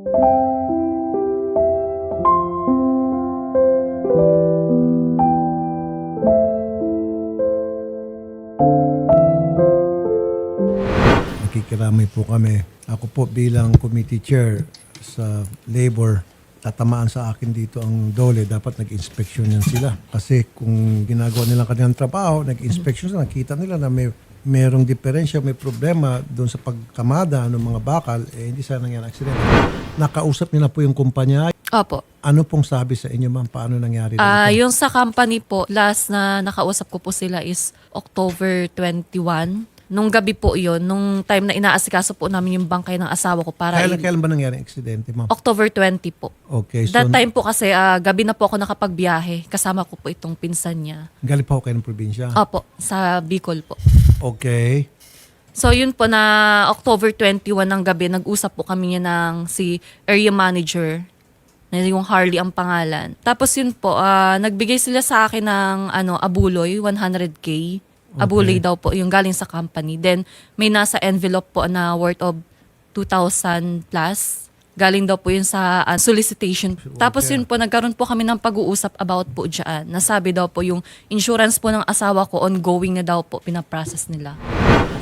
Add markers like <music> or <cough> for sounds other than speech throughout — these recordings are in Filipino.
Nakikiramay po kami. Ako po bilang committee chair sa labor, tatamaan sa akin dito ang dole. Dapat nag-inspection yan sila. Kasi kung ginagawa nilang kanilang trabaho, nag-inspection sila, nakita nila na may merong diferensya, may problema doon sa pagkamada ng mga bakal, eh hindi sana nangyari aksidente. Nakausap niyo na po yung kumpanya. Opo. Ano pong sabi sa inyo ma'am? Paano nangyari Ah, dito? yung sa company po, last na nakausap ko po sila is October 21. Nung gabi po yon nung time na inaasikaso po namin yung bangkay ng asawa ko para Kailan, in- kailan ba nangyari ang aksidente ma'am? October 20 po. Okay, so That time po kasi ah, gabi na po ako nakapagbiyahe. Kasama ko po itong pinsan niya. galing pa ako kayo ng probinsya. Opo, sa Bicol po. Okay. So yun po na October 21 ng gabi, nag-usap po kami niya ng si area manager na yung Harley ang pangalan. Tapos yun po, ah, nagbigay sila sa akin ng ano, abuloy, 100k. Abuloy daw po, yung galing sa company. Then may nasa envelope po na worth of 2,000 plus. Galing daw po yun sa ah, solicitation. Tapos yun po, nagkaroon po kami ng pag-uusap about po dyan. Nasabi daw po yung insurance po ng asawa ko, ongoing na daw po, pinaprocess nila.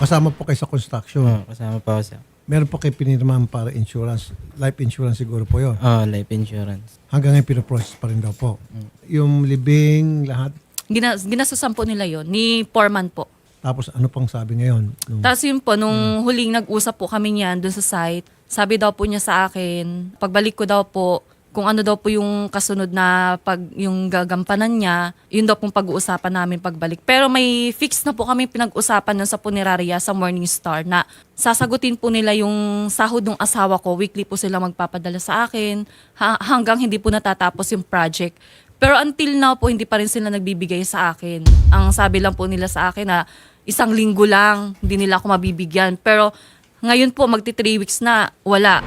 Kasama po kayo sa construction. Oo, kasama pa ako sa Meron po kayo pinirmahan para insurance. Life insurance siguro po yon. oh, life insurance. Hanggang ngayon pinoprocess pa rin daw po. Yung libing, lahat. Gina, ginasusan po nila yon ni Foreman po. Tapos ano pang sabi ngayon? Nung, Tapos yun po, nung huling nag-usap po kami niyan dun sa site, sabi daw po niya sa akin, pagbalik ko daw po, kung ano daw po yung kasunod na pag yung gagampanan niya, yun daw pong pag-uusapan namin pagbalik. Pero may fix na po kami pinag-usapan nun sa punerarya sa Morning Star na sasagutin po nila yung sahod ng asawa ko. Weekly po sila magpapadala sa akin ha- hanggang hindi po natatapos yung project. Pero until now po, hindi pa rin sila nagbibigay sa akin. Ang sabi lang po nila sa akin na isang linggo lang, hindi nila ako mabibigyan. Pero ngayon po, magti 3 weeks na, wala.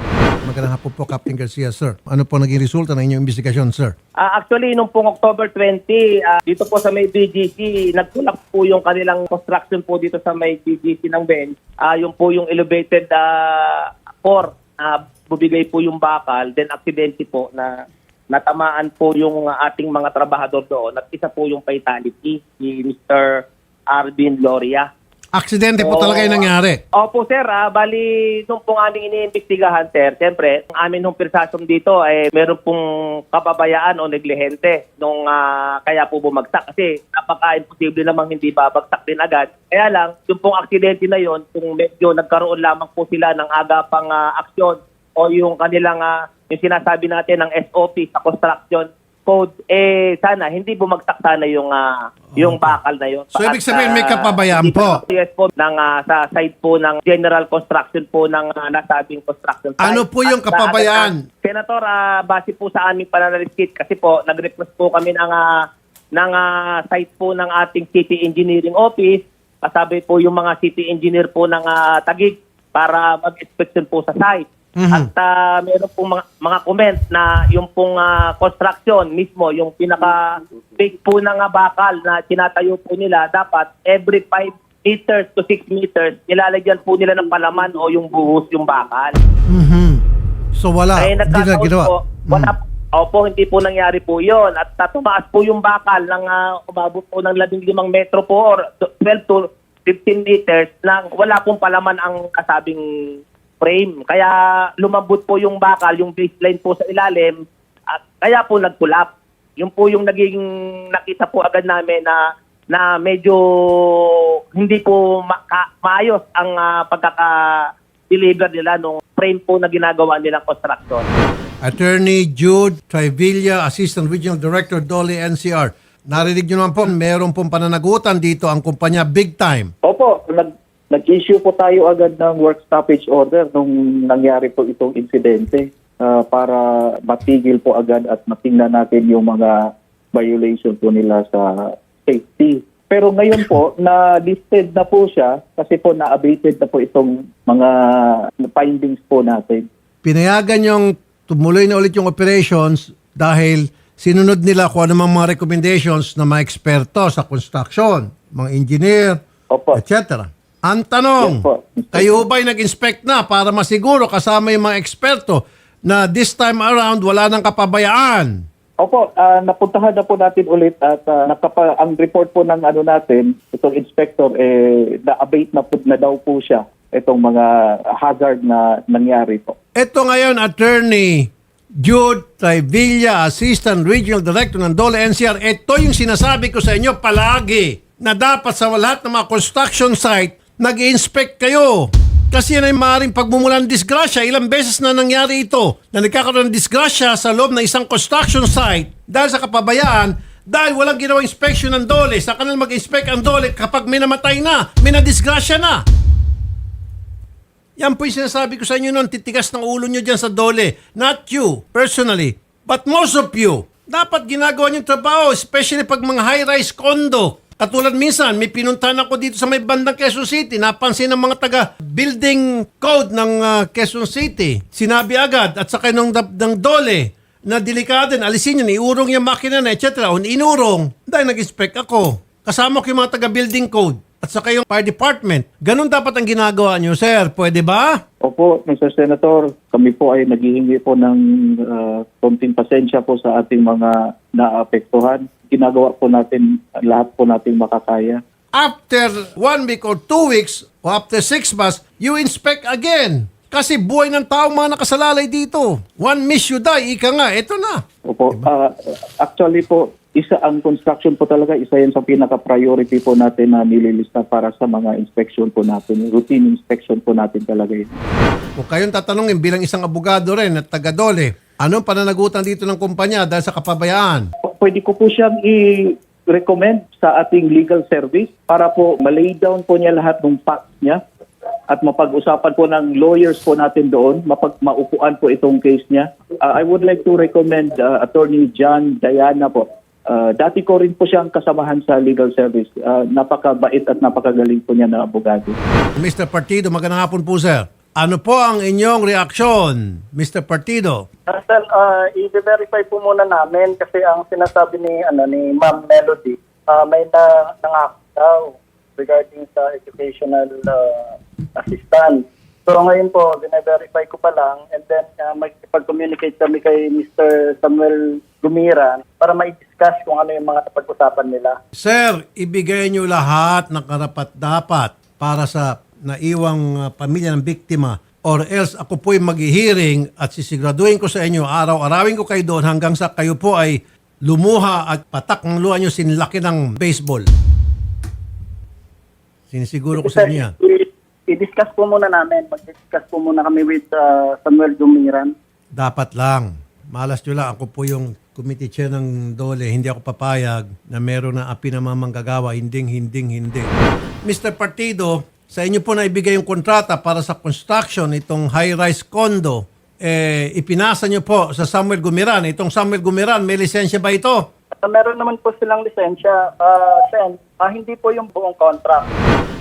magandang hapon po, Captain Garcia, sir. Ano po naging resulta ng inyong investigasyon, sir? Ah, actually, nung pong October 20, ah, dito po sa may BGC, nagtulak po yung kanilang construction po dito sa may BGC ng Ben. Ah, yung po yung elevated ah, core na bubigay po yung bakal, then aksidente po na natamaan po yung ating mga trabahador doon at isa po yung fatality, si Mr. Arvin Loria. Aksidente po Oo. talaga yung nangyari. Opo sir, ah, bali nung pong aming iniimbestigahan sir, siyempre, ang amin nung pirsasom dito ay meron pong kababayaan o neglihente nung ah, kaya po bumagsak. Kasi napaka-imposible namang hindi babagsak din agad. Kaya lang, yung pong aksidente na yon, kung medyo nagkaroon lamang po sila ng agapang ah, aksyon o yung kanilang, ah, yung sinasabi natin ng SOP sa construction code, eh sana hindi bumagsak sana yung ah, yung bakal na yun. So, ibig sabihin, may ah, kapabayaan hindi po? Yes po, ng, ah, sa side po ng general construction po ng ah, nasabing construction site. Ano po yung At, ah, kapabayaan? ah, Senator, ah, base po sa aming pananaliskit kasi po, nag-request po kami ng, ah, ng ah, site po ng ating city engineering office. Kasabi po yung mga city engineer po ng ah, Tagig para mag-inspection po sa site. Mhm. At ah, meron pong mga, mga comment na yung pong ah, construction mismo, yung pinaka big po ng ah, bakal na tinatayo po nila, dapat every 5 meters to 6 meters, nilalagyan po nila ng palaman o yung buhos yung bakal. Mhm. So wala, Ay, hindi na ginawa. po, wala, Mhm. opo, hindi po nangyari po yon At uh, tumaas po yung bakal ng uh, umabot po ng 15 metro po or 12 to 15 meters nang wala pong palaman ang kasabing frame. Kaya lumambot po yung bakal, yung baseline po sa ilalim, at kaya po nagkulap. Yun po yung naging nakita po agad namin na na medyo hindi po maka, maayos ang uh, pagkaka-deliver nila nung frame po na ginagawa nilang construction. Attorney Jude Trivilla, Assistant Regional Director, Dolly NCR. Narinig nyo naman po, meron pong pananagutan dito ang kumpanya big time. Opo, nag, nag-issue po tayo agad ng work stoppage order nung nangyari po itong insidente ah, para matigil po agad at matingnan natin yung mga violation po nila sa safety. Pero ngayon po, <laughs> na-listed na po siya kasi po na-abated na po itong mga findings po natin. Pinayagan yung tumuloy na ulit yung operations dahil sinunod nila kung ano mga recommendations ng mga eksperto sa construction, mga engineer, etc. Ang tanong, Yes po. kayo ba'y nag-inspect na para masiguro kasama yung mga eksperto na this time around wala nang kapabayaan. Opo, ah, napuntahan na po natin ulit at ah, nakapa, ang report po ng ano natin, itong inspector, eh, na-abate na, po, na daw po siya itong mga hazard na nangyari po. Ito ngayon, Attorney Jude Trivilla, Assistant Regional Director ng Dole NCR. Ito yung sinasabi ko sa inyo palagi na dapat sa lahat ng mga construction site, nag-inspect kayo. Kasi yan ay maaaring pagmumulan ng disgrasya. Ilang beses na nangyari ito na nagkakaroon ng disgrasya sa loob ng isang construction site dahil sa kapabayaan dahil walang ginawang inspection ng dole. Sa kanal mag-inspect ang dole kapag may namatay na, may nadisgrasya na. Yan po yung sinasabi ko sa inyo noon, titigas ng ulo nyo dyan sa dole. Not you, personally, but most of you. Dapat ginagawa yung trabaho, especially pag mga high-rise condo. Katulad minsan, may pinuntahan ako dito sa may bandang Quezon City. Napansin ng mga taga building code ng ah, Quezon City. Sinabi agad at saka dap- ng dole na delikado, alisin yun, iurong yung makina na, etc. O inurong, dahil nag-inspect ako. Kasama ko yung mga taga building code at saka yung fire department. Ganun dapat ang ginagawa nyo, sir. Pwede ba? Opo, Mr. Senator, kami po ay naghihingi po ng ah, konting pasensya po sa ating mga naapektuhan. Ginagawa po natin lahat po nating makakaya. After one week or two weeks, o after six months, you inspect again. Kasi buhay ng tao mga nakasalalay dito. One miss you die, ika nga, eto na. Opo, ah, actually po, isa ang construction po talaga, isa yan sa pinaka-priority po natin na nililista para sa mga inspection po natin. Routine inspection po natin talaga yun. Kung kayong tatanungin bilang isang abogado rin at taga-dole, anong pananagutan dito ng kumpanya dahil sa kapabayaan? P- Pwede ko po siyang i-recommend sa ating legal service para po malay down po niya lahat ng facts niya at mapag-usapan po ng lawyers po natin doon, mapag maupuan po itong case niya. Uh, I would like to recommend uh, Attorney John Diana po. Uh, dati ko rin po siyang kasamahan sa legal service. Uh, napakabait at napakagaling po niya na abogado. Mr. Partido, magandang hapon po, sir. Ano po ang inyong reaksyon, Mr. Partido? Uh, sir, uh, i-verify po muna namin kasi ang sinasabi ni ano ni Ma'am Melody, uh, may na nangako daw regarding sa educational uh, assistant. So ngayon po, bine-verify ko pa lang and then uh, magkipag-communicate kami kay Mr. Samuel Gumira para ma-discuss kung ano yung mga napag-usapan nila. Sir, ibigay niyo lahat ng karapat-dapat para sa naiwang uh, pamilya ng biktima or else ako po'y maghihiring at sisiguraduhin ko sa inyo, araw-arawin ko kayo doon hanggang sa kayo po ay lumuha at patak ng luha nyo sinlaki ng baseball. Sinisiguro ko sa inyo yan. i-discuss po muna namin. Mag-discuss po muna kami with uh, Samuel Gumiran. Dapat lang. Malas nyo lang. Ako po yung committee chair ng Dole. Hindi ako papayag na meron na api na mamanggagawa. Hinding, hinding, hindi. Mr. Partido, sa inyo po na ibigay yung kontrata para sa construction itong high-rise condo. Eh, ipinasa nyo po sa Samuel Gumiran. Itong Samuel Gumiran, may lisensya ba ito? Uh, meron naman po silang lisensya. Uh, Sen, ah, hindi po yung buong contract.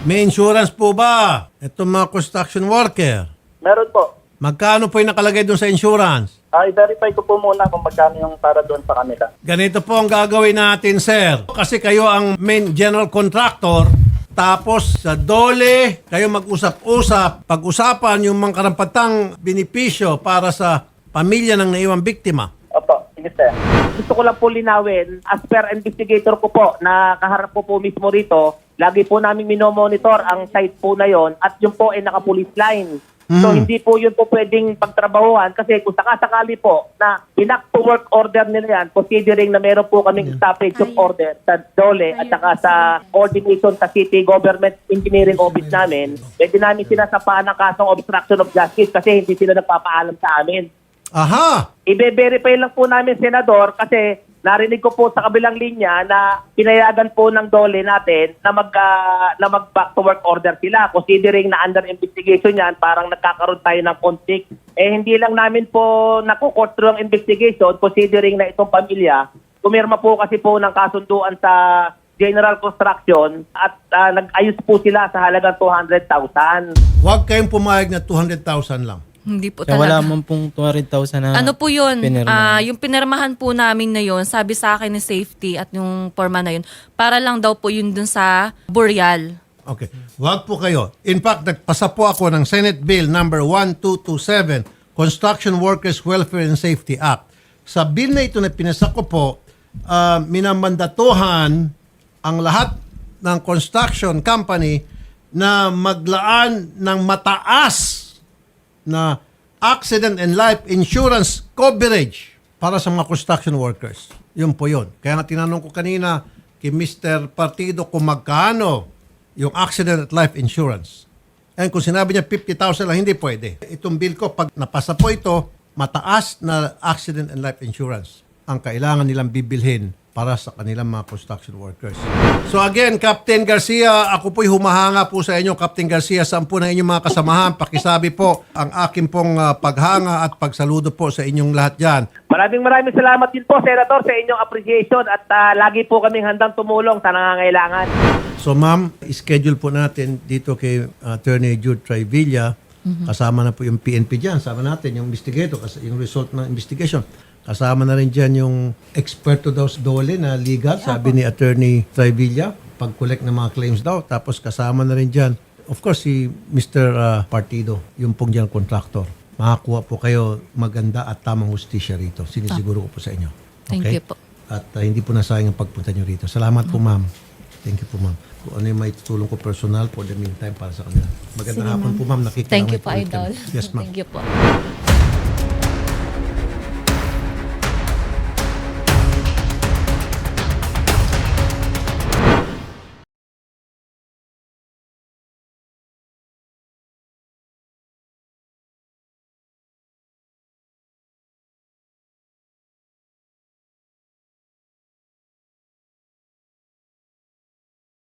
May insurance po ba? Itong mga construction worker. Meron po. Magkano po yung nakalagay doon sa insurance? Ah, i-verify ko po muna kung magkano yung para doon sa kanila. Ganito po ang gagawin natin, sir. Kasi kayo ang main general contractor. Tapos sa dole, kayo mag-usap-usap, pag-usapan yung mga karampatang benepisyo para sa pamilya ng naiwang biktima. Opo, sir. Gusto ko lang po linawin, as per investigator ko po, na kaharap ko po mismo rito, lagi po namin minomonitor ang site po na yon at yung po ay naka-police line. So Mm. hindi po yun po pwedeng pagtrabahuhan kasi kung sakasakali po na pinak to work order nila yan, considering na meron po kaming stoppage of order sa DOLE at saka sa coordination sa City Government Engineering Office namin, pwede namin sinasapaan ng kasong obstruction of justice kasi hindi sila nagpapaalam sa amin. Aha! Ibe-verify lang po namin, Senador, kasi narinig ko po sa kabilang linya na pinayagan po ng dole natin na mag ah, na mag back to work order sila. Considering na under investigation yan parang nagkakaroon tayo ng conflict. Eh hindi lang namin po through ang investigation considering na itong pamilya pumirma po kasi po ng kasunduan sa General Construction at ah, nag-ayos po sila sa halagang 200,000 Huwag kayong pumayag na 200,000 lang. Hindi po Kaya wala talaga. man pong 200,000 na ano po yun? pinirma. Ah, yung pinirmahan po namin na yun, sabi sa akin ni safety at yung forma na yun, para lang daw po yun dun sa Boreal. Okay. Huwag po kayo. In fact, nagpasa po ako ng Senate Bill number 1227 Construction Workers Welfare and Safety Act. Sa bill na ito na pinasa ko po, ah, minamandatuhan ang lahat ng construction company na maglaan ng mataas na accident and life insurance coverage para sa mga construction workers. Yun po yun. Kaya nga tinanong ko kanina kay Mr. Partido kung magkano yung accident at life insurance. And kung sinabi niya 50,000 lang, hindi pwede. Itong bill ko, pag napasa po ito, mataas na accident and life insurance ang kailangan nilang bibilhin para sa kanilang mga construction workers. So again, Captain Garcia, ako po'y humahanga po sa inyo, Captain Garcia, saan po na inyong mga kasamahan. Pakisabi po ang akin pong ah, paghanga at pagsaludo po sa inyong lahat dyan. Maraming maraming salamat din po, Senator, sa inyong appreciation at ah, lagi po kaming handang tumulong sa nangangailangan. So ma'am, schedule po natin dito kay Attorney Jude Trivilla. Kasama na po yung PNP dyan. Kasama natin yung investigator, yung result ng investigation. Kasama na rin dyan yung experto daw sa dole na legal, sabi ni Attorney Trivilla, pag-collect ng mga claims daw. Tapos kasama na rin dyan, of course, si Mr. uh, Partido, yung pong dyan contractor. Makakuha po kayo maganda at tamang hustisya rito. Sinisiguro ko po sa inyo. Thank you po. At uh, hindi po nasayang ang pagpunta nyo rito. Salamat po, ma'am. Thank you po, ma'am. Kung ano yung may tutulong ko personal for the meantime para sa kanila. Magandang hapon po, ma'am. Nakikinig Thank you po. Idol. Yes, ma'am. Thank you po.